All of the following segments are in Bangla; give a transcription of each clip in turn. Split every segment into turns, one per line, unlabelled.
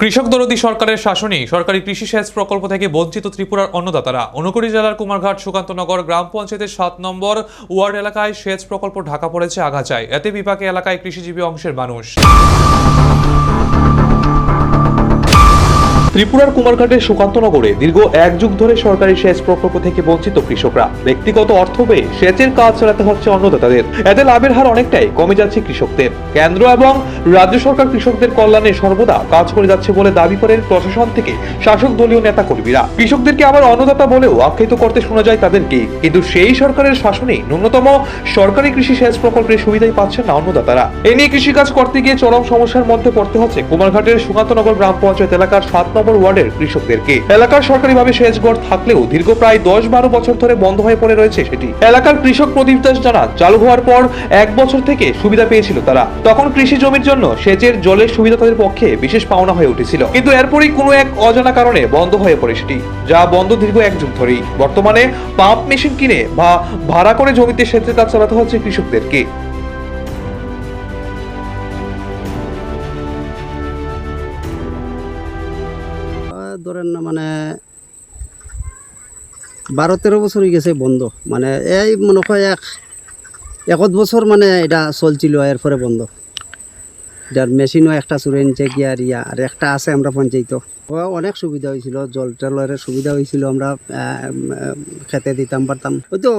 কৃষক দরদি সরকারের শাসনে সরকারি কৃষি সেচ প্রকল্প থেকে বঞ্চিত ত্রিপুরার অন্নদাতারা। অনুকরি জেলার কুমারঘাট, সুকান্তনগর গ্রাম পঞ্চায়েতের সাত নম্বর ওয়ার্ড এলাকায় সেচ প্রকল্প ঢাকা পড়েছে আগাছায়। এতে বিপাকে এলাকায় কৃষিজীবী অংশের মানুষ। ত্রিপুরার কুমারঘাটের সুকান্তনগরে দীর্ঘ এক যুগ ধরে সরকারি সেচ প্রকল্প থেকে বঞ্চিত কৃষকরা। ব্যক্তিগত অর্থ পেয়ে সেচের কাজ চালাতে হচ্ছে অন্নদাতাদের। এতে লাভের হার অনেকটাই কমে যাচ্ছে কৃষকদের। কেন্দ্র এবং রাজ্য সরকার কৃষকদের কল্যাণে সর্বদা কাজ করে যাচ্ছে বলে দাবি করেন প্রশাসন থেকে শাসক দলীয় নেতা কর্মীরা কৃষকদেরকে আবার অন্নদাতা বলেও আখ্যায়িত করতে শোনা যায় তাদেরকে। কিন্তু সেই সরকারের শাসনে ন্যূনতম সরকারি কৃষি সেচ প্রকল্পের সুবিধাই পাচ্ছেন না অন্নদাতারা। এ নিয়ে কৃষিকাজ করতে গিয়ে চরম সমস্যার মধ্যে পড়তে হচ্ছে কুমারঘাটের সুকান্তনগর গ্রাম পঞ্চায়েত এলাকার সাত নম্বর ওয়ার্ডের কৃষকদেরকে। এলাকার সরকারিভাবে সেচ গড় থাকলেও দীর্ঘ প্রায় দশ বারো বছর ধরে বন্ধ হয়ে পড়ে রয়েছে সেটি। এলাকার কৃষক প্রদীপ দাস জানান, চালু হওয়ার পর এক বছর থেকে সুবিধা পেয়েছিল তারা। তখন কৃষি জমির জন্য সেচের জলের সুবিধা তাদের পক্ষে বিশেষ পাওনা হয়ে উঠেছিল। কিন্তু এরপরই কোনো এক অজানা কারণে বন্ধ হয়ে পড়ে সেটি, যা বন্ধ দীর্ঘ এক যুগ ধরেই। বর্তমানে পাম্প মেশিন কিনে বা ভাড়া করে জমিতে সেচের কাজ চালাতে হচ্ছে কৃষকদেরকে।
ধরেন না মানে বারো তেরো বছর হয়ে গেছে বন্ধ। মানে এই মনে হয় এক একত বছর মানে এটা চলছিল, এরপরে বন্ধ। যার মেশিনও একটা চুরে নিচে গিয়ার ইয়া, আর একটা আছে আমরা পঞ্চায়েত। অনেক সুবিধা হয়েছিল, জল টলের সুবিধা হয়েছিল, আমরা খেতে দিতাম, পারতাম। ওই তো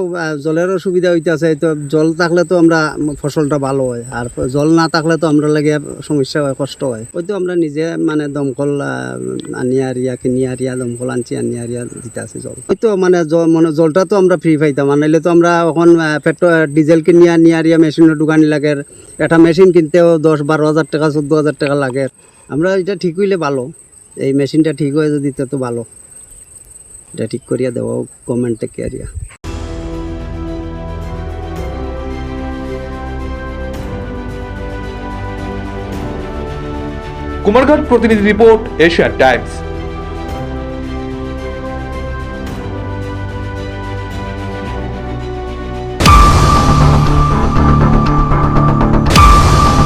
জলেরও সুবিধা হইতে আছে তো জল থাকলে তো আমরা ফসলটা ভালো হয়, আর জল না থাকলে তো আমরা লাগে সমস্যা হয়, কষ্ট হয়। ওই তো আমরা নিজে মানে দমকল আনি আরিয়া কিনি আরিয়া, দমকল আনছি আনি আরিয়া দিতে আছে জল। ওই তো মানে মানে জলটা তো আমরা ফ্রি পাইতাম, আর নাইলে তো আমরা এখন পেট্রোল ডিজেল কিনি আনি আরিয়া মেশিনের দোকানি লাগে, একটা মেশিন কিনতেও দশ বারো হাজার টাকা, চোদ্দ হাজার টাকা লাগে। আমরা এটা ঠিক হইলে ভালো। এই মেশিনটা ঠিক হয়ে যদি তো ভালো। এটা ঠিক করিয়া দেওয়া গভর্নমেন্ট থেকে আরিয়া
কুমারঘাট প্রতিনিধি রিপোর্ট এশিয়া টাইমস